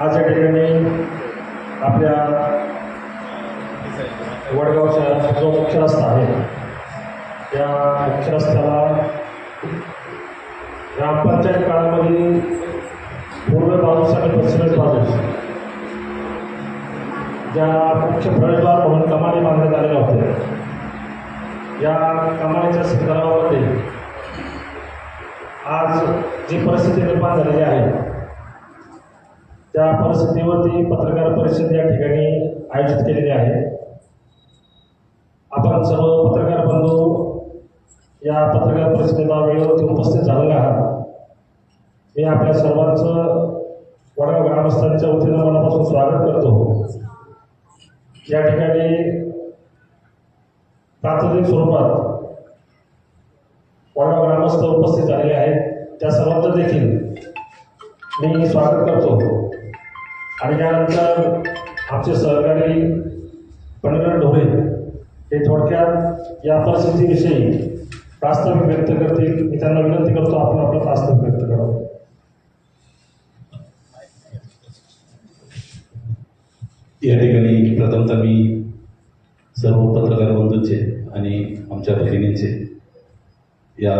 आज या ठिकाणी आपल्या वडगावच्या जो मुख्य रस्ता आहे त्या मुख्य रस्त्याला ग्रामपंचायत काळामध्ये पूर्व बाजूस आणि पश्चिमेस बाजूस ज्या मुख्य प्रवेशद्वार म्हणून कमानी बांधण्यात आलेल्या होत्या. या कमानीच्या संदर्भामध्ये आज जी परिस्थिती निर्माण झालेली आहे त्या परिस्थितीवरती पत्रकार परिषद या ठिकाणी आयोजित केलेली आहे. आपण सर्व पत्रकार बंधू या पत्रकार परिषदेला वेळेवरती उपस्थित झालेले आहात. मी आपल्या सर्वांचं वडगाव ग्रामस्थांच्या वतीनं मनापासून स्वागत करतो. या ठिकाणी प्राथमिक स्वरूपात वडगाव ग्रामस्थ उपस्थित झालेले आहेत. त्या सर्वांचं देखील मी स्वागत करतो. आणि त्यानंतर आमचे सहकारी पंढरनाथ ढोरे हे थोडक्यात या परिस्थितीविषयी प्रास्ताविक व्यक्त करतील. मी त्यांना विनंती करतो आपण आपलं प्रास्ताविक व्यक्त करावं. या ठिकाणी प्रथमतः मी सर्व पत्रकार बंधूंचे आणि आमच्या भगिनींचे या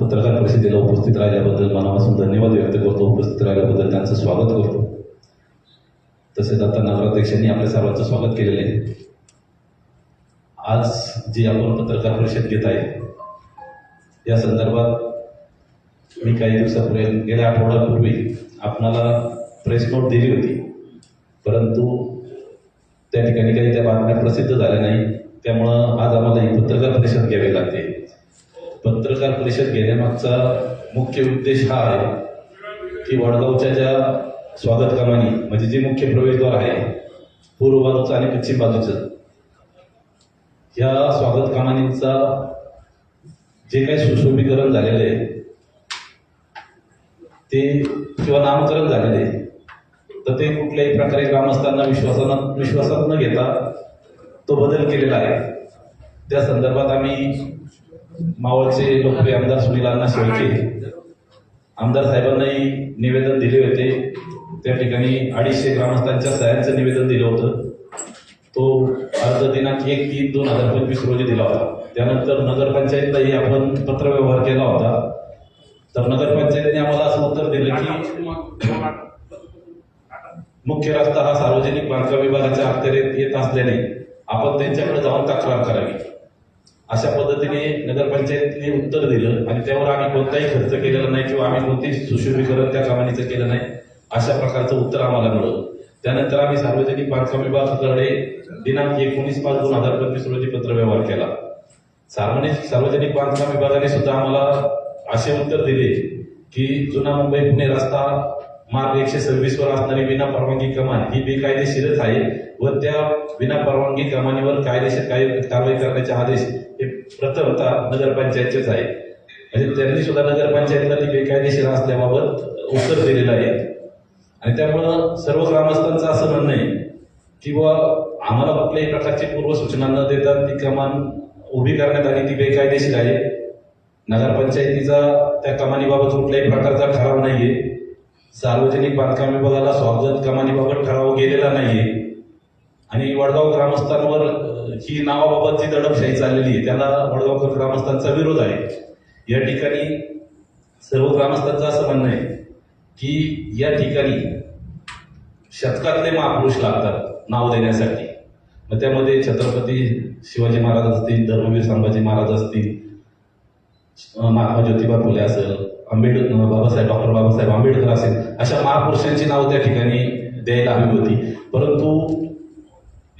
पत्रकार परिषदेला उपस्थित राहिल्याबद्दल मनापासून धन्यवाद व्यक्त करतो. उपस्थित राहिल्याबद्दल त्यांचं स्वागत करतो. तसेच आता नगराध्यक्षांनी आपल्या सर्वांचं स्वागत केलेलं आहे. आज जी आपण पत्रकार परिषद घेत आहे या संदर्भात मी काही दिवसापूर्वी गेल्या आठवड्यापूर्वी आपणाला प्रेस नोट दिली होती. परंतु त्या ठिकाणी काही त्या बातम्या प्रसिद्ध झाल्या नाही. त्यामुळं आज आम्हाला ही पत्रकार परिषद घ्यावी लागते. पत्रकार परिषद घेण्यामागचा मुख्य उद्देश हा आहे की वडगावच्या ज्या स्वागत कमानी. म्हणजे जे मुख्य प्रवेशद्वार आहे पूर्व बाजूचं आणि पश्चिम बाजूचं. या स्वागत कमानींचा जे काही सुशोभीकरण झालेलं आहे ते किंवा नामकरण झालेलं आहे तर ते कुठल्याही प्रकारे ग्रामस्थांना विश्वासानं विश्वासात न घेता तो बदल केलेला आहे. त्या संदर्भात आम्ही मावळचे लोकप्रिय आमदार सुनील अण्णा शेळके आमदार साहेबांनाही निवेदन दिले होते. त्या ठिकाणी अडीचशे ग्रामस्थांच्या सह्यांचं निवेदन दिलं होतं. तो अर्ज दिनांक एक तीन दोन हजार पंचवीस रोजी दिला होता. त्यानंतर नगरपंचायतलाही आपण पत्रव्यवहार केला होता. तर नगरपंचायतीने आम्हाला असं उत्तर दिलं की मुख्य रस्ता हा सार्वजनिक बांधकाम विभागाच्या अखत्यारीत येत असल्याने आपण त्यांच्याकडे जाऊन तक्रार करावी. अशा पद्धतीने नगरपंचायतीने उत्तर दिलं आणि त्यावर आम्ही कोणताही खर्च केलेला नाही किंवा आम्ही कोणतेही सुशोभीकरण त्या कमानीचं केलं नाही. अशा प्रकारचं उत्तर आम्हाला मिळालं. त्यानंतर आम्ही सार्वजनिक बांधकाम विभागाकडे दिनांक एकोणीस पाच दोन हजार पंचवीस रोजी पत्रव्यवहार केला. सार्वजनिक सार्वजनिक बांधकाम विभागाने सुद्धा आम्हाला असे उत्तर दिले की जुना मुंबई पुणे रस्ता मार्ग एकशे सव्वीस वर असणारी विना परवानगी कमान ही बेकायदेशीरच आहे व त्या विना परवानगी कमानीवर कायदेशीर काय कारवाई करण्याचे आदेश हे प्रथमता नगरपंचायतचेच आहे म्हणजे त्यांनी सुद्धा नगरपंचायतीला ती बेकायदेशीर असल्याबाबत उत्तर दिलेलं आहे. आणि त्यामुळं सर्व ग्रामस्थांचं असं म्हणणं आहे की बुवा आम्हाला कुठल्याही प्रकारची पूर्वसूचना न देता ती कमान उभी करण्यात आली ती बेकायदेशीर आहे. नगरपंचायतीचा त्या कमानीबाबत कुठल्याही प्रकारचा ठराव नाहीये. सार्वजनिक बांधकाम विभागाला स्वागत कमानीबाबत ठराव गेलेला नाहीये. आणि वडगाव ग्रामस्थांवर ही नावाबाबत जी दडपशाही चाललेली आहे त्याला वडगावकर ग्रामस्थांचा विरोध आहे. या ठिकाणी सर्व ग्रामस्थांचं असं म्हणणं आहे की या ठिकाणी शतकातले महापुरुष लागतात नाव देण्यासाठी. मग त्यामध्ये छत्रपती शिवाजी महाराज असतील धर्मवीर संभाजी महाराज असतील महात्मा ज्योतिबा फुले असेल आंबेडकर बाबासाहेब डॉक्टर बाबासाहेब आंबेडकर असेल अशा महापुरुषांची नाव त्या ठिकाणी द्यायला हवी होती. परंतु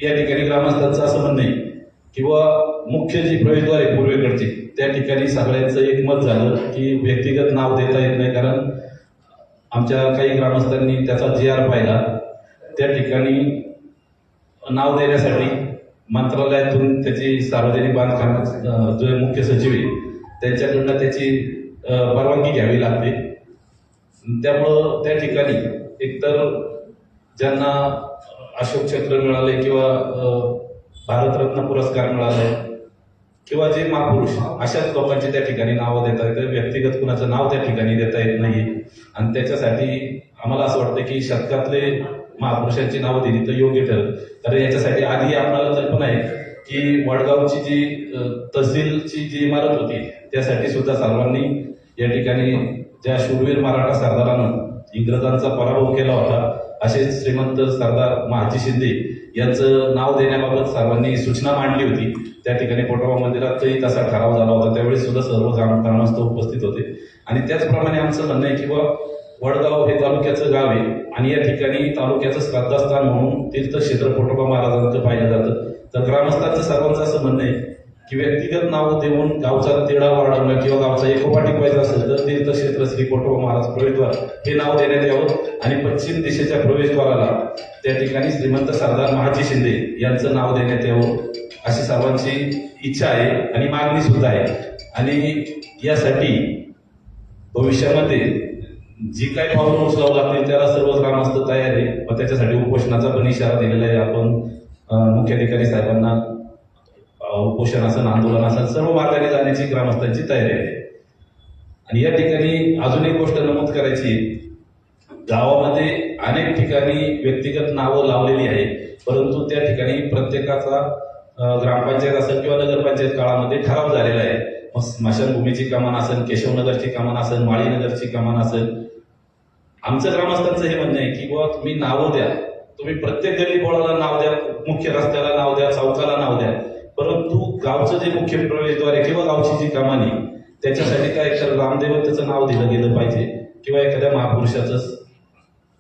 या ठिकाणी ग्रामस्थांचं असं म्हणणं आहे किंवा मुख्य जी प्रवेशद्वार आहे पूर्वेकडची त्या ठिकाणी सगळ्यांचं एक मत झालं की व्यक्तिगत नाव देता येत नाही कारण आमच्या काही ग्रामस्थांनी त्याचा जी आर पाहिला त्या ठिकाणी नाव देण्यासाठी मंत्रालयातून त्याची सार्वजनिक बांधकाम जो मुख्य सचिव आहे त्यांच्याकडनं त्याची परवानगी घ्यावी लागते. त्यामुळं त्या ठिकाणी एकतर ज्यांना अशोक चक्र मिळाले किंवा भारतरत्न पुरस्कार मिळाले किंवा जे महापुरुष अशाच लोकांची त्या ठिकाणी नावं देता येतं व्यक्तिगत कुणाचं नाव त्या ठिकाणी देता येत नाही आणि त्याच्यासाठी आम्हाला असं वाटतं की शतकातले महापुरुषांची नावं दिली तर योग्य ठरेल. कारण याच्यासाठी आधी आपल्याला कल्पना आहे की वडगावची जी तहसीलची जी इमारत होती त्यासाठी सुद्धा सर्वांनी या ठिकाणी ज्या शूरवीर मराठा सरदारानं इंग्रजांचा पराभव केला होता असे श्रीमंत सरदार महाजी शिंदे यांचं नाव देण्याबाबत सर्वांनी सूचना मांडली होती. त्या ठिकाणी पोटोबा मंदिरातही तसा ठराव झाला होता. त्यावेळी सुद्धा सर्व ग्रामस्थ उपस्थित होते. आणि त्याचप्रमाणे आमचं म्हणणं आहे की बा वडगाव हे तालुक्याचं गाव आहे आणि या ठिकाणी तालुक्याचं श्रद्धास्थान म्हणून तीर्थक्षेत्र पोटोबा महाराजांचं पाहिलं जातं. तर ग्रामस्थांचं सर्वांचं असं म्हणणं आहे की व्यक्तिगत नाव देऊन गावचा तेढा वाढवणं किंवा गावचा एकोपा टिकवायचा असेल तर तीर्थक्षेत्र श्री पोटोबा महाराज प्रवेशद्वार हे नाव देण्यात यावं. आणि पश्चिम दिशेच्या प्रवेशद्वाराला त्या ठिकाणी श्रीमंत सरदार महाजी शिंदे यांचं नाव देण्यात यावं अशी सर्वांची इच्छा आहे आणि मागणी सुद्धा आहे. आणि यासाठी भविष्यामध्ये जी काही पावलं उचलावं लागतील त्याला सर्व ग्रामस्थ तयार आहे. व त्याच्यासाठी उपोषणाचा पण इशारा दिलेला आहे आपण मुख्याधिकारी साहेबांना उपोषण असेल आंदोलन असेल सर्व मार्गाने जाण्याची ग्रामस्थांची तयारी आहे. आणि या ठिकाणी अजून एक गोष्ट नमूद करायची गावामध्ये अनेक ठिकाणी व्यक्तिगत नावं लावलेली आहे परंतु त्या ठिकाणी प्रत्येकाचा ग्रामपंचायत असेल किंवा नगरपंचायत काळामध्ये ठराव झालेला आहे. मग स्मशानभूमीची कमान असेल केशवनगरची कमान असेल माळीनगरची कमान असेल आमचं ग्रामस्थांचं हे म्हणणं आहे की बुवा तुम्ही नावं द्या. तुम्ही प्रत्येक गली बोळाला नाव द्या मुख्य रस्त्याला नाव द्या चौकाला नाव द्या. परंतु गावचं जे मुख्य प्रवेशद्वार आहे किंवा गावची जी कामाने त्याच्यासाठी काय तर रामदेवतेचं नाव दिलं गेलं पाहिजे किंवा एखाद्या महापुरुषाचं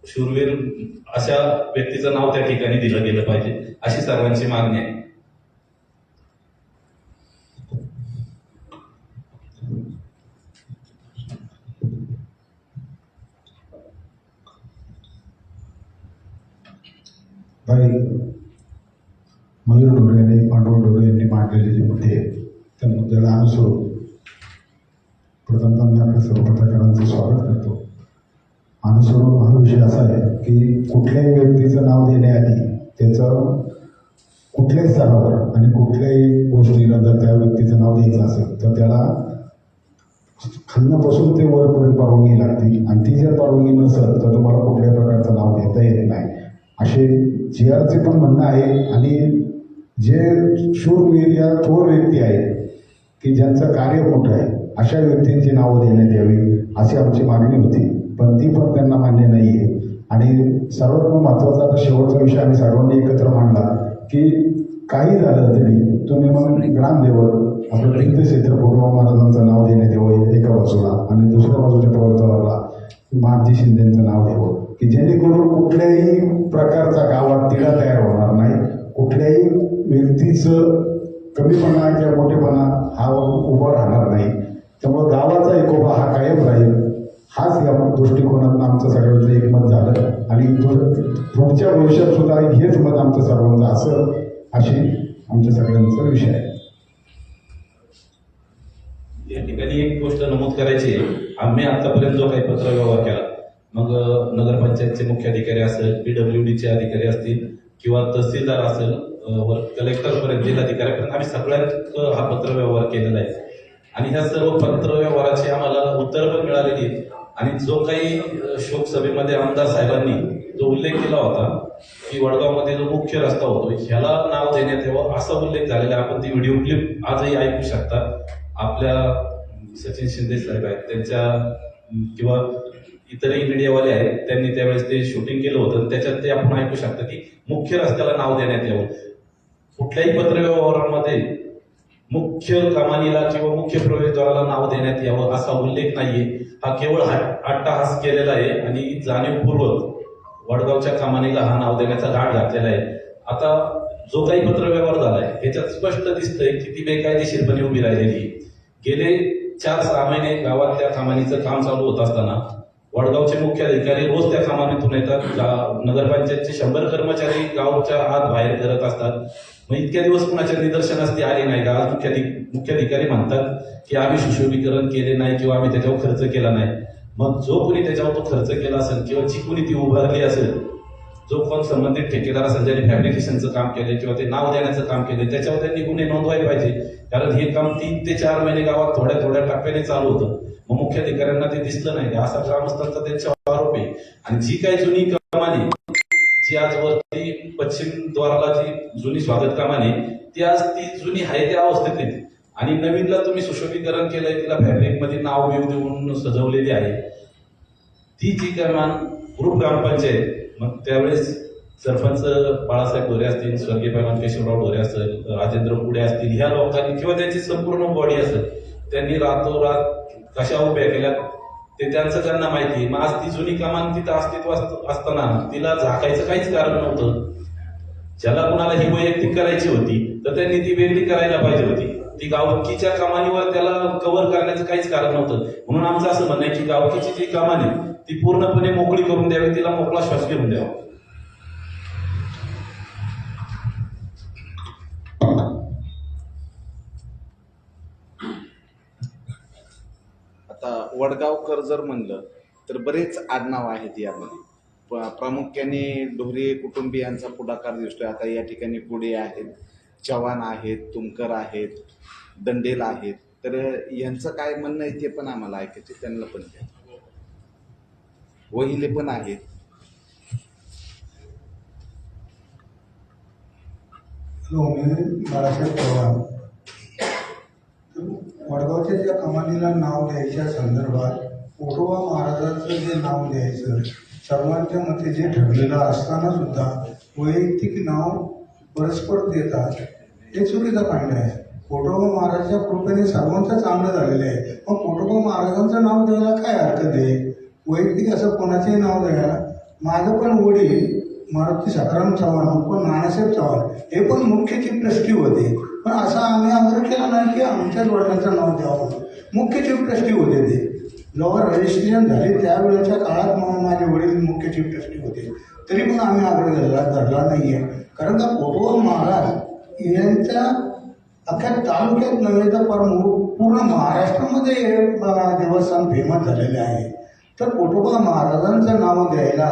शूरवीर अशा व्यक्तीचं नाव त्या ठिकाणी दिलं गेलं पाहिजे. अशी सर्वांची मागणी आहे काही मयूर ढोरे आणि पांडव ढोरे यांनी मांडलेले जे मुद्दे आहेत त्या मुद्द्याला अनुसरून प्रथमतः मी आपल्या सर्व पत्रकारांचं स्वागत करतो. अनुसरून हा विषय असा आहे की कुठल्याही व्यक्तीचं नाव देण्याआधी त्याचं कुठल्याही स्तरावर आणि कुठल्याही गोष्टीला जर त्या व्यक्तीचं नाव द्यायचं असेल तर त्याला खालनापासून ते वरपर्यंत परवानगी लागते आणि ती जर परवानगी नसेल तर तुम्हाला कुठल्याही प्रकारचं नाव देता येत नाही. असे जी आरचे पण म्हणणं आहे आणि जे शूरवीर या थोर व्यक्ती आहेत की ज्यांचं कार्य मोठं आहे अशा व्यक्तींची नावं देण्यात यावी अशी आमची मागणी होती. पण ती पण त्यांना मान्य नाही आहे आणि सर्वात महत्त्वाचा आता शेवटचा विषय आम्ही सर्वांनी एकत्र मांडला की काही झालं तरी तुम्ही मग ग्रामदेवत आपलं तीर्थक्षेत्र फोटो महाराजांचं नाव देण्यात यावं एका बाजूला. आणि दुसऱ्या बाजूच्या प्रवर्तनाला महाजी शिंदेचं नाव द्यावं. की जेणेकरून कुठल्याही प्रकारचा गावात तिढा तयार होणार नाही. कुठल्याही व्यक्तीचं कमीपणा किंवा मोठेपणा हा उभा राहणार नाही. त्यामुळे गावाचा एकोबा हा कायम राहील. हाच या दृष्टिकोनातून आमचं सगळ्यांचं एकमत झालं. आणि पुढच्या भविष्यात सुद्धा हेच मत आमचं सर्वांचं असं असे आमच्या सगळ्यांचा विषय आहे. या ठिकाणी एक गोष्ट नमूद करायची आहे. आम्ही आतापर्यंत जो काही पत्रव्यवहार केला मग नगरपंचायतचे मुख्य अधिकारी असेल पीडब्ल्यू डीचे अधिकारी असतील किंवा तहसीलदार असेल वर कलेक्टरपर्यंत जिल्हाधिकाऱ्यापर्यंत आम्ही सगळ्यात हा पत्रव्यवहार केलेला आहे. आणि ह्या सर्व पत्रव्यवहाराची आम्हाला उत्तरं पण मिळालेली आहेत. आणि जो काही शोकसभेमध्ये आमदार साहेबांनी जो उल्लेख केला होता की वडगावमध्ये जो मुख्य रस्ता होतो ह्याला नाव देण्यात यावं असा उल्लेख झालेला आहे. आपण ती व्हिडिओ क्लिप आजही ऐकू शकता. आपल्या सचिन शिंदे साहेब आहेत त्यांच्या किंवा इतरही मीडियावाले आहेत त्यांनी त्यावेळेस ते शूटिंग केलं होतं त्याच्यात ते आपण ऐकू शकता की मुख्य रस्त्याला नाव देण्यात यावं. कुठल्याही पत्रव्यवहारामध्ये मुख्य कमानीला किंवा मुख्य प्रवेशद्वाराला नाव देण्यात यावं असा उल्लेख नाहीये. हा केवळ हट- अट्टहास केलेला आहे आणि जाणीवपूर्वक वडगावच्या कमानीला हा नाव देण्याचा घाट घातलेला आहे. आता जो काही पत्रव्यवहार झालाय ह्याच्यात स्पष्ट दिसतंय की ती बेकायदेशीरपणे उभी राहिलेली आहे. गेले चार सहा महिने गावात त्या कमानीचं काम चालू होत असताना वडगावचे मुख्य अधिकारी रोज त्या कामातून येतात गा- नगरपंचायतचे शंभर कर्मचारी गावच्या आत बाहेर करत असतात. मग इतक्या दिवस कुणाच्या निदर्शनास ती आली नाही का? आज मुख्याधिक मुख्याधिकारी म्हणतात की आम्ही सुशोभीकरण केले नाही किंवा आम्ही त्याच्यावर खर्च केला नाही. मग जो कोणी त्याच्यावर तो खर्च केला असेल किंवा जी कोणी ती उभारली असेल जो कोण संबंधित ठेकेदार असेल ज्यांनी फॅब्रिकेशनचं काम केले किंवा ते नाव देण्याचं काम केले त्याच्यावर त्यांनी गुन्हे नोंदवायला पाहिजे. कारण हे काम तीन ते चार महिने गावात थोड्या थोड्या टप्प्याने चालू होतं. मग मुख्याधिकाऱ्यांना ते दिसलं नाही. असा ग्रामस्थांचा त्यांच्यावर आरोप आहे. आणि जी काही जुनी कमानी जी आज वरती पश्चिम द्वाराला जी जुनी स्वागत कामाने ती आज ती जुनी आहे त्या अवस्थेत आहे आणि नवीनला तुम्ही सुशोभीकरण केलंय तिला फॅब्रिकमध्ये नाव बिव देऊन सजवलेली आहे. ती जी कमान ग्रुप ग्रामपंचायत मग त्यावेळेस सरपंच बाळासाहेब ढोरे असतील स्वर्गीय पैलवान केशवराव ढोरे असेल राजेंद्र पुढे असतील ह्या लोकांनी किंवा त्यांची संपूर्ण बॉडी असेल त्यांनी रातोरात कशा उभ्या केल्या ते त्यांचं त्यांना माहिती आहे. मग आज ती जुनी कमान तिथं अस्तित्वात असताना तिला झाकायचं काहीच कारण नव्हतं. ज्याला कुणाला ही वैयक्तिक करायची होती तर त्यांनी ती वेगळी करायला पाहिजे होती. ती गावकीच्या कमानीवर त्याला कव्हर करण्याचं काहीच कारण नव्हतं. म्हणून आमचं असं म्हणणं आहे की गावकीची जी कमान आहे ती पूर्णपणे मोकळी करून द्यावी तिला मोकळा श्वास घेऊन द्यावा आता वडगावकर जर म्हणलं तर बरेच आडनाव आहेत यामध्ये. प- प्रामुख्याने ढोरे कुटुंबियांचा पुढाकार दिसतोय. आता या ठिकाणी पुढे आहेत. चव्हाण आहेत तुमकर आहेत दंडेल आहेत. तर यांचं काय म्हणणं आहे ते पण आम्हाला ऐकायचे त्यांना पण द्या. वहिले पण आहेत. हॅलो मी बाळासाहेब चव्हाण. वडगावच्या ज्या कमानीला नाव द्यायच्या संदर्भात ओटोबा महाराजांचं जे नाव द्यायचं सर्वांच्या मते जे ठरलेलं असताना सुद्धा वैयक्तिक नाव परस्पर देतात हे चुकीचं पाहिलं आहे. कोटोबा महाराजच्या कृपेने सर्वांचं चांगलं झालेलं आहे. मग कोटोबा महाराजांचं नाव द्यायला काय हरकत आहे? वैयक्तिक असं कोणाचंही नाव द्यायला? माझं पण वडील मारुती सकाराम चव्हाण पण नानासाहेब चव्हाण हे पण मुख्य चीफ ट्रस्टी होते पण असा आम्ही आग्रह केला नाही की आमच्याच वडिलांचं नाव द्यावं. मुख्य चीफ ट्रस्टी होते ते. जेव्हा रजिस्ट्रेशन झाले त्यावेळेच्या काळात मग माझे वडील मुख्य चीफ ट्रस्टी होते. तरी पण आम्ही आग्रह धरला धरला नाही आहे कारण का कोटवा महाराज यांच्या अख्ख्या तालुक्यात नव्हे तर पर पूर्ण महाराष्ट्रामध्ये हे देवस्थान फेमस झालेले आहे. तर कोटोबा महाराजांचं नाव द्यायला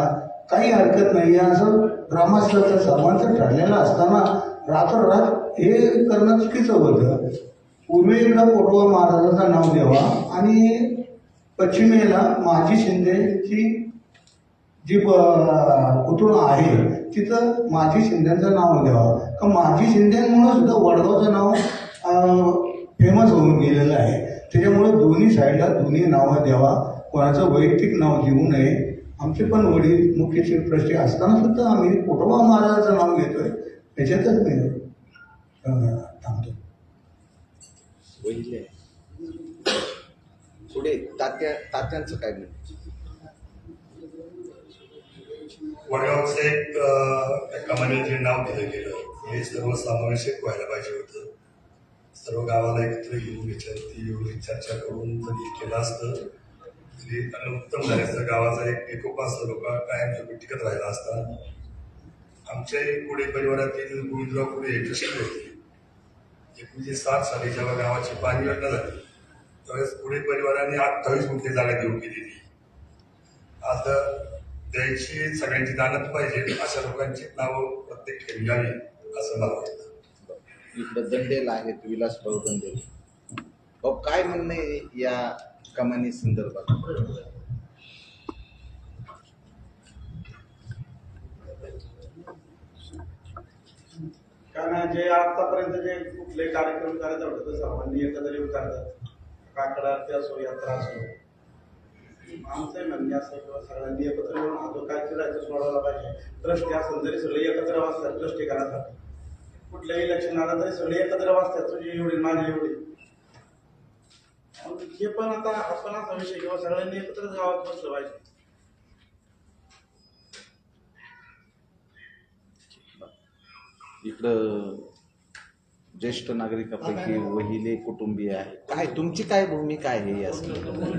काही हरकत नाही आहे असं ग्रामस्थांचं सर्वांचं ठरलेलं असताना रातोरात हे करणं चुकीचं होतं. पूर्वेला एकदा महाराजाचं महाराजांचं नाव द्यावा आणि पश्चिमेला माजी शिंदेची जी प- आहे तिथं माजी शिंद्यांचं नाव द्यावं का माजी शिंदेमुळं सुद्धा वडगावचं नाव फेमस होऊन गेलेलं आहे. त्याच्यामुळे दोन्ही साईडला दोन्ही नावं द्यावा कोणाचं वैयक्तिक नाव देऊ नये आमचे पण वडील मुख्य ट्रस्टी असताना सुद्धा आम्ही कोटोबा महाराजाचं नाव घेतोय. त्याच्यातच मी अं, थांबतो. पुढे तात्या तात्यांचं काय वडगावचं एक जे नाव दिलं गेलं. हे सर्वसमावेशक व्हायला पाहिजे होतं. सर्व गावाला एकत्र घेऊन याच्यावरती एवढी चर्चा करून जरी केलं असतं उत्तम झाले. असतं गावाचा एक एकोपा कायम कायमस्वरूपी टिकत राहिला असता. आमच्याही पुढे परिवारातील गोविंदराव पुढे हे होते. एकोणीसशे सात साली जेव्हा गावाची पाणी योजना झाली त्यावेळेस पुढे परिवाराने अठ्ठावीस गुंठे जागा देऊन केलेली आता द्यायची सगळ्यांची दानत पाहिजे अशा लोकांची नावं प्रत्येक ठिकाणी घ्यावी असं मला वाटतं. इकडं दंडेल आहेत विलासभाऊ दंडेल. भाऊ काय म्हणणं आहे या कमानी संदर्भात. कारण जे आतापर्यंत जे कुठले कार्यक्रम करायचं होतं तर सर्वांनी एकत्र येऊन करतात. काकडा ते असो यात्रा असो. आमचं म्हणणे असं किंवा सगळ्यांनी एकत्र येऊन हा जो काय करायचं सोडवला पाहिजे ट्रस्टी असेल तरी सगळे एकत्र वाचतात ट्रस्टी करायसाठी कुठल्याही इलेक्शन आलं तरी सगळे एकत्र वाचतात तुझी एवढी माझी एवढी. हे पण आता आपण असा विषय किंवा सगळ्यांनी एकत्रच गावात बसलं पाहिजे. इकडं ज्येष्ठ नागरिकापैकी वहिले कुटुंबीय आहे काय तुमची काय भूमिका आहे या संदर्भात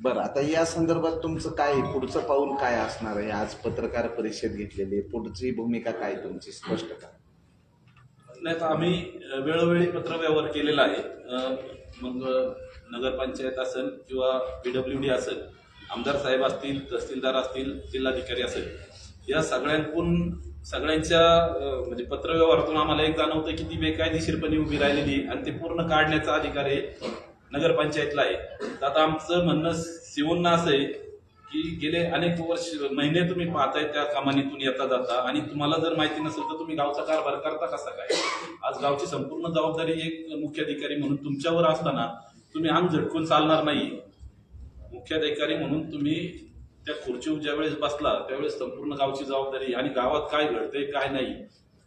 बरं आता या संदर्भात तुमचं काय आहे? पुढचं पाऊल काय असणार आहे? आज पत्रकार परिषद घेतलेली आहे. पुढची भूमिका काय तुमची? स्पष्ट करा. नाही तर आम्ही अ, वेळोवेळी पत्रव्यवहार केलेला आहे. अ, मग नगरपंचायत असेल किंवा पीडब्ल्यू डी असेल आमदार साहेब असतील तहसीलदार असतील जिल्हाधिकारी असेल या सगळ्यांकडून सगळ्यांच्या अ, म्हणजे पत्रव्यवहारातून आम्हाला एक जाणवतं की ती बेकायदेशीरपणे उभी राहिलेली आणि ते पूर्ण काढण्याचा अधिकार आहे. नगरपंचायतला आहे. तर आता आमचं म्हणणं शिवूंना असं आहे की गेले अनेक वर्ष महिने तुम्ही पाहताय त्या कामानीतून येता जाता आणि तुम्हाला जर माहिती नसेल तर तुम्ही गावचा कारभार करता कसा काय? आज गावची संपूर्ण जबाबदारी एक मुख्याधिकारी म्हणून तुमच्यावर असताना तुम्ही अंग झटकून चालणार नाही. मुख्याधिकारी म्हणून तुम्ही त्या खुर्चीवर ज्यावेळेस बसला त्यावेळेस संपूर्ण गावची जबाबदारी आणि गावात काय घडतंय काय नाही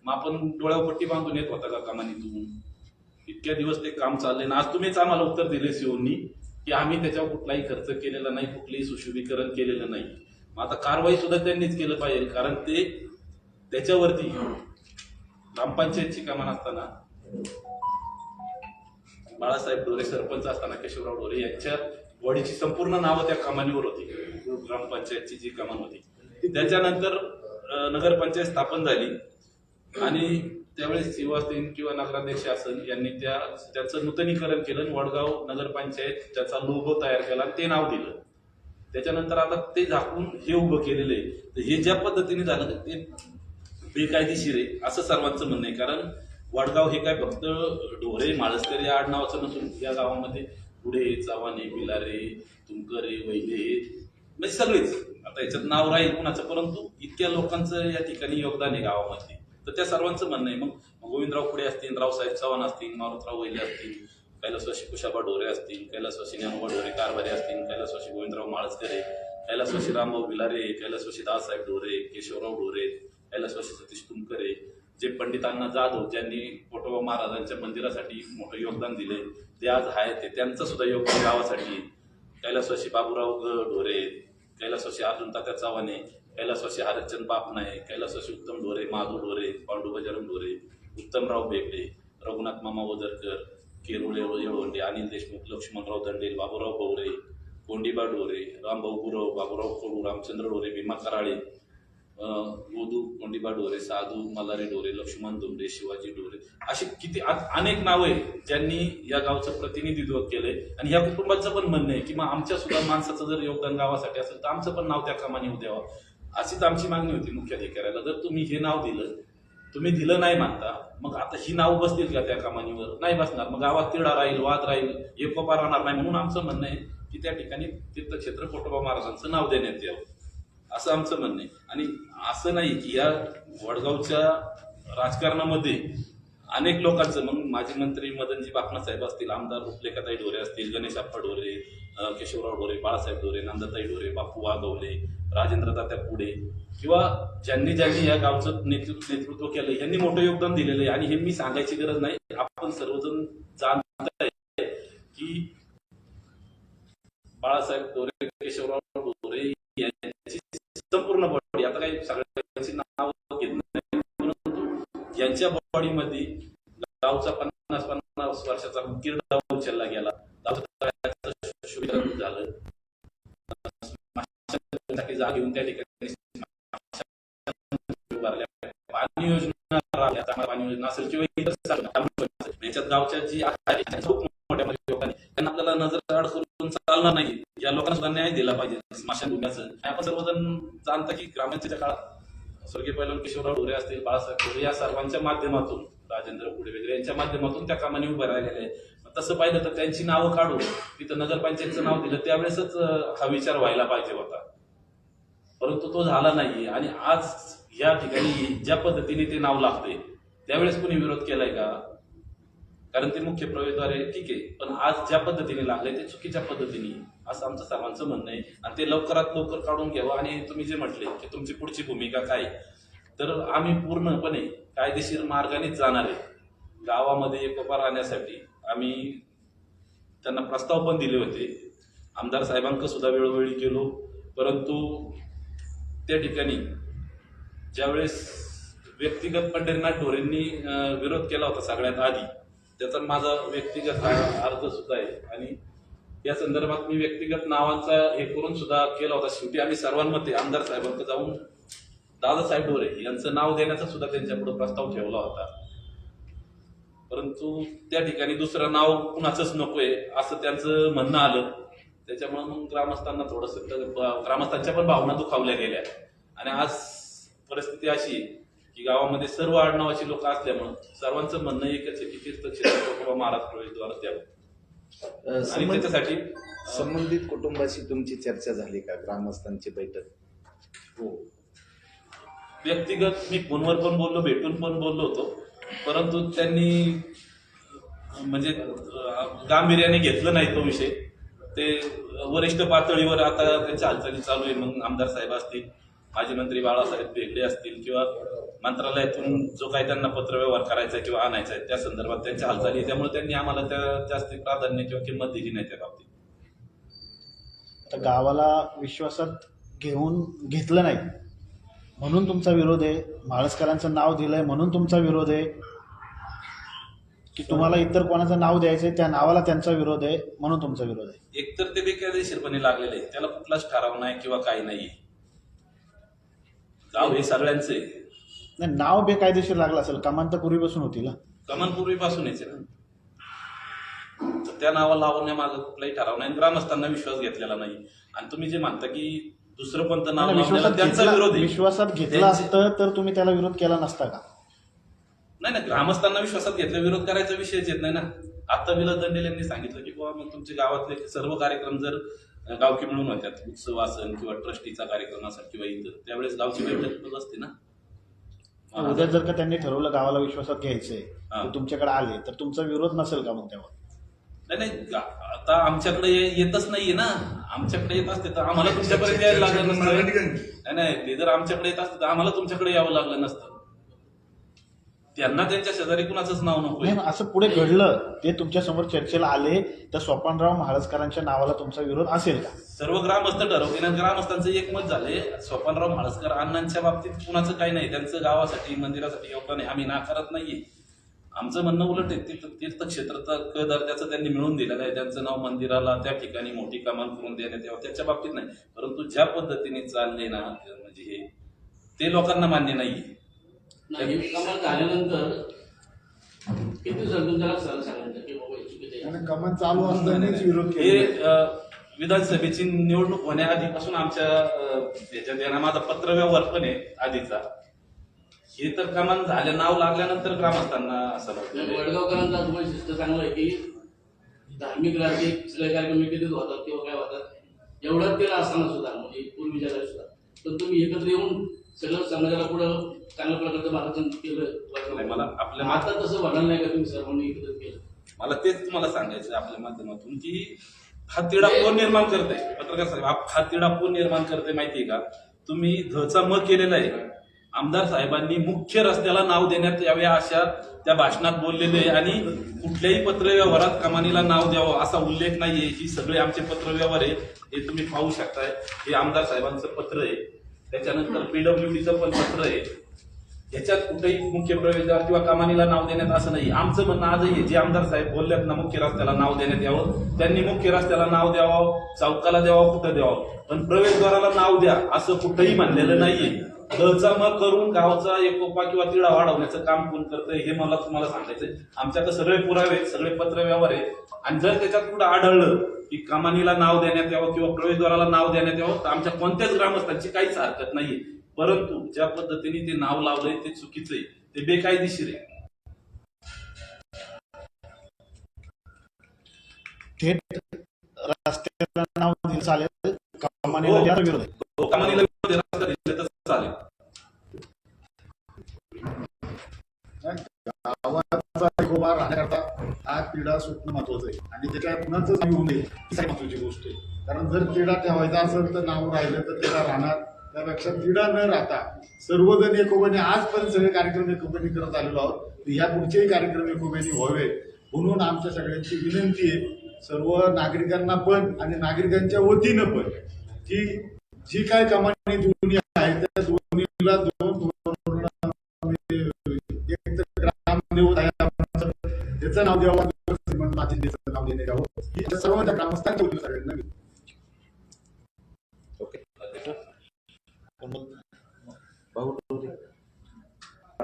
मग आपण डोळ्यावर पट्टी बांधून येत होता का कामानीतून? इतक्या दिवस ते काम चालले ना आज तुम्हीच आम्हाला उत्तर दिले शिवनी की आम्ही त्याच्यावर कुठलाही खर्च केलेला नाही कुठलेही सुशोभीकरण केलेलं नाही. मग आता कारवाई सुद्धा त्यांनीच केलं पाहिजे कारण ते त्याच्यावरती ग्रामपंचायतची कामं असताना बाळासाहेब डोरे सरपंच असताना केशवराव डोरे यांच्या बॉडीची संपूर्ण नावं त्या कमानीवर होती. ग्रामपंचायतची जी कमान होती. त्याच्यानंतर नगरपंचायत स्थापन झाली. आणि त्यावेळेस शिव किंवा नगराध्यक्ष असन यांनी त्या त्याचं नूतनीकरण केलं आणि वडगाव नगरपंचायत त्याचा लोगो तयार केला ते नाव दिलं. त्याच्यानंतर आता ते झाकून हे उभं केलेलं आहे. तर हे ज्या पद्धतीने झालं ते बेकायदेशीर आहे असं सर्वांचं म्हणणं आहे. कारण वडगाव हे काय फक्त ढोरे माळसकर या आडनावाचं नसून या गावामध्ये पुढे चव्हाणे बिलारे तुमकरे वैले म्हणजे सगळेच. आता याच्यात नाव राहील कुणाचं परंतु इतक्या लोकांचं या ठिकाणी योगदान आहे गावामध्ये. तर त्या सर्वांचं म्हणणं आहे मग गोविंदराव खुडे असतील रावसाहेब चव्हाण असतील मारुतराव वैले असतील कैलासवासी कुशाबा ढोरे असतील कैलासवासी ज्ञानोबा ढोरे कारभारे असतील कैलासवासी गोविंदराव माळसकरे कैलासवासी रामभाऊ बिलारे कैलासवासी दासाहेब ढोरे केशवराव ढोरे कैलासवासी सतीश तुमकरे जे पंडितांना जाधव ज्यांनी कोटोबा महाराजांच्या मंदिरासाठी मोठं योगदान दिले ते आज आहेत ते त्यांचं सुद्धा योगदान गावासाठी आहे. कैलासवासी बाबूराव ग ढोरे कैलासवासी अर्जुन तात्या चव्हाणे कैलासवासी हरचंद बापनाय कैलासवासी उत्तम ढोरे माधव ढोरे पांडू बजरंग ढोरे उत्तमराव बेगडे रघुनाथ मामा ओदरकर केरुळे येळवंडे अनिल देशमुख लक्ष्मणराव दंडेल बाबूराव भवरे कोंडीबा डोरे रामभाऊ गुरव बाबूराव कोडू रामचंद्र डोरे भीमा कराळे गोदू कोंडीबा डोरे साधू मल्हारी डोरे लक्ष्मण डोंबरे शिवाजी डोरे अशी किती अनेक नावं आहे ज्यांनी या गावचं प्रतिनिधित्व केले आणि या कुटुंबाचं पण म्हणणं आहे की मग आमच्या सुद्धा माणसाचं जर योगदान गावासाठी असेल तर आमचं पण नाव त्या कामाने येऊ द्यावं. अशीच आमची मागणी होती मुख्याधिकाऱ्याला जर तुम्ही हे नाव दिलं तुम्ही दिलं नाही मानता मग आता ही नाव बसतील का त्या कमानीवर? नाही बसणार. मग गावात तिढा राहील वाद राहील एकोपा राहणार नाही. म्हणून आमचं म्हणणं आहे की त्या ठिकाणी तीर्थक्षेत्र पोटोबा महाराजांचं नाव देण्यात यावं. असं आमचं म्हणणं आहे. आणि असं नाही की या वडगावच्या राजकारणामध्ये अनेक लोकांचं मग माजी मंत्री मदनजी बापना साहेब असतील आमदार रुपलेखाताई ढोरे असतील गणेश आप्पा ढोरे केशवराव ढोरे बाळासाहेब ढोरे नंदाताई ढोरे बापू वाघवले राजेंद्र तात्या पुढे. किंवा ज्यांनी ज्यांनी या गावचं नेतृत्व नेतृत्व केलं यांनी मोठं योगदान दिलेलं आहे आणि हे मी सांगायची गरज नाही. आपण सर्वजण जाणताय की बाळासाहेब ढोरे केशवराव ढोरे यांची संपूर्ण बॉडी आता काही सगळ्यांची नाव घेत नाही परंतु यांच्या बॉडीमध्ये गावचा पन्नास पन्नास वर्षाचा किरडा योजना असेल किंवा इतर याच्यात गावच्या जी आहे खूप मोठ्या लोकांनी त्यांना आपल्याला नजर आड करून चालणार नाही. या लोकांना सुद्धा न्याय दिला पाहिजे स्मशान भूमीचं आपण सर्वजण जाणता की ग्रामपंचायतीच्या काळात स्वर्गीय पैलवान किशोरराव ढोरे असतील बाळासाहेब ढोरे या सर्वांच्या माध्यमातून राजेंद्र पुढे वगैरे यांच्या माध्यमातून त्या कामाने उभे राहिलेले आहे तसं पाहिलं तर त्यांची नावं काढून तिथं नगरपंचायतचं नाव दिलं त्यावेळेसच हा विचार व्हायला पाहिजे होता. परंतु तो झाला नाही आणि आज या ठिकाणी ज्या पद्धतीने ते नाव लागते त्यावेळेस कोणी विरोध केलाय का? कारण ते मुख्य प्रवेशद्वार आहे ठीक आहे. पण आज ज्या पद्धतीने लागले ते चुकीच्या पद्धतीने असं आमचं सर्वांचं म्हणणं आहे. आणि ते लवकरात लवकर काढून घ्यावं. आणि तुम्ही जे म्हटले की तुमची पुढची भूमिका काय? तर आम्ही पूर्णपणे कायदेशीर मार्गानेच जाणार आहे. गावामध्ये एकोपा राहण्यासाठी आम्ही त्यांना प्रस्ताव पण दिले होते. आमदार साहेबांक सुद्धा वेळोवेळी गेलो. परंतु त्या ठिकाणी ज्यावेळेस व्यक्तिगत पंढरीनाथ ढोरेंनी विरोध केला होता सगळ्यात आधी. त्याचा माझा व्यक्तिगत अर्ज सुद्धा आहे. आणि या संदर्भात मी व्यक्तिगत नावांचा हे करून सुद्धा केला होता शेवटी. आम्ही सर्वांमध्ये आमदार साहेबांकडे जाऊन दादासाहेब ढोरे यांचं नाव देण्याचा सुद्धा त्यांच्यापुढे प्रस्ताव ठेवला होता. परंतु त्या ठिकाणी दुसरं नाव कुणाचंच नकोय असं त्यांचं म्हणणं आलं. त्याच्यामुळे मग ग्रामस्थांना थोडंसं ग्रामस्थांच्या पण भावना दुखावल्या गेल्या. आणि आज परिस्थिती अशी आहे की गावामध्ये सर्व आडनावाची लोक असल्यामुळं सर्वांचं म्हणणं एकच आहे की तीर्थक्षेत्र महाराज प्रवेशद्वार द्यावं. आणि संबंधित त्याच्यासाठी संबंधित कुटुंबाशी तुमची चर्चा झाली का? ग्रामस्थांची बैठक? हो. व्यक्तिगत मी फोनवर पण बोललो भेटून पण बोललो होतो. परंतु त्यांनी अं, म्हणजे अं, गांभीर्याने घेतलं नाही तो विषय. ते वरिष्ठ पातळीवर आता त्यांच्या हालचाली चालू आहे. मग आमदार साहेब असतील माजी मंत्री बाळासाहेब बेगडे असतील किंवा मंत्रालयातून जो काही त्यांना पत्रव्यवहार करायचा आहे किंवा आणायचा आहे त्या संदर्भात त्यांच्या हालचाली आहे. त्यामुळे त्यांनी आम्हाला त्या जास्त प्राधान्य किंवा किंमत दिली नाही त्या बाबतीत. तर गावाला विश्वासात घेऊन घेतलं नाही. म्हणून तुमचा विरोध आहे. म्हाळसकरांचं नाव दिलंय म्हणून तुमचा विरोध आहे. की तुम्हाला इतर कोणाचं नाव द्यायचंय त्या नावाला त्यांचा विरोध आहे म्हणून तुमचा विरोध आहे. एकतर ते बेकायदेशीरपणे लागलेले आहे त्याला कुठलाच ठराव नाही किंवा काही नाही. गाव हे सगळ्यांचं. नाही नाव बेकायदेशीर लागलं असेल कमान तर पूर्वीपासून होती ना. कमान पूर्वीपासून यायचे ना. तर त्या नावाला लावण्यामागं कुठलाही ठराव नाही. आणि ग्रामस्थांना विश्वास घेतलेला नाही. आणि तुम्ही जे म्हणता की दुसरं कोणतं नाव नाही, लावण्याला विश्वासात त्यांचा घेतला- विरोध. आहे विश्वासात घेतलं त्यांची- असतं तर तुम्ही त्याला विरोध केला नसता का? नाही नाही ग्रामस्थांना विश्वासात घेतलं विरोध करायचा विषयच येत नाही ना. आता विलास दंडेल यांनी सांगितलं की बाबा मग तुमच्या गावातले सर्व कार्यक्रम जर गावकी मिळून होत्यात उत्सव असेल किंवा ट्रस्टीचा कार्यक्रम असेल किंवा इतर त्यावेळेस गावची बैठक असते ना? उद्या जर का त्यांनी ठरवलं गावाला विश्वासात घ्यायचंय. ते तुमच्याकडे आले तर तुमचा विरोध नसेल का मग तेव्हा? नाही नाही आता आमच्याकडे येतच नाहीये ना. आमच्याकडे येत असते तर आम्हाला तुमच्यापर्यंत यायला लागलं नसतं. नाही नाही ते जर आमच्याकडे येत असते तर आम्हाला तुमच्याकडे यावं लागलं नसतं. त्यांना त्यांच्या शेजारी कुणाचंच नाव नाही मग असं पुढे घडलं ते तुमच्यासमोर चर्चेला आले तर सोपानराव महाळसकरांच्या नावाला तुमचा विरोध असेल का? सर्व ग्रामस्थ ठरवते आणि ग्रामस्थांचं एकमत झाले सोपानराव म्हाळसकर अण्णांच्या बाबतीत कुणाचं काही नाही. त्यांचं गावासाठी मंदिरासाठी योगदान आहे. आम्ही नाकारत नाहीये. आमचं म्हणणं उलट आहे तीर्थ तीर्थक्षेत्राचा क दर्जाचं त्यांनी मिळवून दिलेलं आहे. त्यांचं नाव मंदिराला त्या ठिकाणी मोठी कमान करून देण्यात यावं त्याच्या बाबतीत नाही. परंतु ज्या पद्धतीने चालले ना म्हणजे हे ते लोकांना मान्य नाहीये. नाही कमाल झाल्यानंतर किती दिवसात तुमच्या लक्षात सांगायचं की बाबा हे चुकीचं आहे. आणि कमान चालू असतानाच विरोध हे केला. अ, विधानसभेची निवडणूक होण्याआधीपासून आमच्या अ, याच्यात येणार माझा पत्रव्यवहार पण आहे आधीचा. हे तर कमान झालं नाव लागल्यानंतर ग्रामस्थांना असं वाटलं वडगावकरांचा तुम्हाला शिस्त चांगलं आहे की धार्मिक राजकीय सगळे कार्यक्रम एकत्रित होतात किंवा काय होतात एवढं केलं असताना सुद्धा म्हणजे पूर्वीच्या काळी सुद्धा. पण तुम्ही एकत्र येऊन सगळं समाजाला पुढं चांगल्या प्रकारचं मार्गदर्शन केलं मला आपल्या आता तसं म्हणाल नाही का तुम्ही सर्वांनी एकत्र केलं? मला तेच तुम्हाला सांगायचं आहे आपल्या माध्यमातून की हा तिढा कोण निर्माण करते पत्रकार साहेब हा- तिढा कोण निर्माण करते माहितीये का? तुम्ही धचा म केलेला आहे. आमदार साहेबांनी मुख्य रस्त्याला नाव देण्यात यावे अशा त्या भाषणात बोललेले आहे आणि कुठल्याही पत्रव्यवहारात कमानीला नाव द्यावं असा उल्लेख नाहीये. ही सगळे आमचे पत्रव्यवहार आहे. हे तुम्ही पाहू शकताय. हे आमदार साहेबांचं पत्र आहे. त्याच्यानंतर पीडब्ल्यूडीचं पण पत्र आहे. ह्याच्यात कुठेही मुख्य प्रवेशद्वार किंवा कमानीला नाव देण्यात असं नाही. आमचं म्हणणं आजही जे आमदार साहेब बोलल्यात ना मुख्य रस्त्याला नाव देण्यात यावं. त्यांनी मुख्य रस्त्याला नाव द्यावं चौकाला द्यावं कुठं द्यावं. पण प्रवेशद्वाराला नाव द्या असं कुठंही म्हणलेलं नाहीये. दचा मग करून गावचा एकोपा किंवा तिळा वाढवण्याचं काम कोण करतंय हे मला तुम्हाला सांगायचंय. आमच्याकडे सगळे पुरावे आहेत, सगळे पत्र व्यवहार आहेत. आणि जर त्याच्यात कुठं आढळलं की कमानीला नाव देण्यात यावं किंवा प्रवेशद्वाराला नाव देण्यात यावं तर आमच्या कोणत्याच ग्रामस्थांची काहीच हरकत नाहीये. परंतु ज्या पद्धतीने ते नाव लावलंय ते चुकीचं आहे ते बेकायदेशीर आहे. थेट नाव दिलं चालेल. कमानीला हो. त्याचा विरोध आहे. तो कमानीला विरोध आहे, रस्ता दिला तर चालेल. गावाचा एकोबा राहण्याकरता हा क्रीडा सुटणं महत्वाचं आहे. आणि त्याच्यातनंच कुणाचंच येऊ नये ही महत्वाची गोष्ट आहे. कारण जर क्रीडा ठेवायचा असेल तर नाव राहिलं तर क्रीडा राहणार. त्यापेक्षा क्रीडा न राहता सर्वजण एकोबाने आजपर्यंत सगळे कार्यक्रम एकोबाने करत आलेलो आहोत. या ह्या पुढचेही कार्यक्रम एकोबाने व्हावे म्हणून आमच्या सगळ्यांची विनंती आहे. सर्व नागरिकांना पण आणि नागरिकांच्या वतीनं पण की जी काय कमानी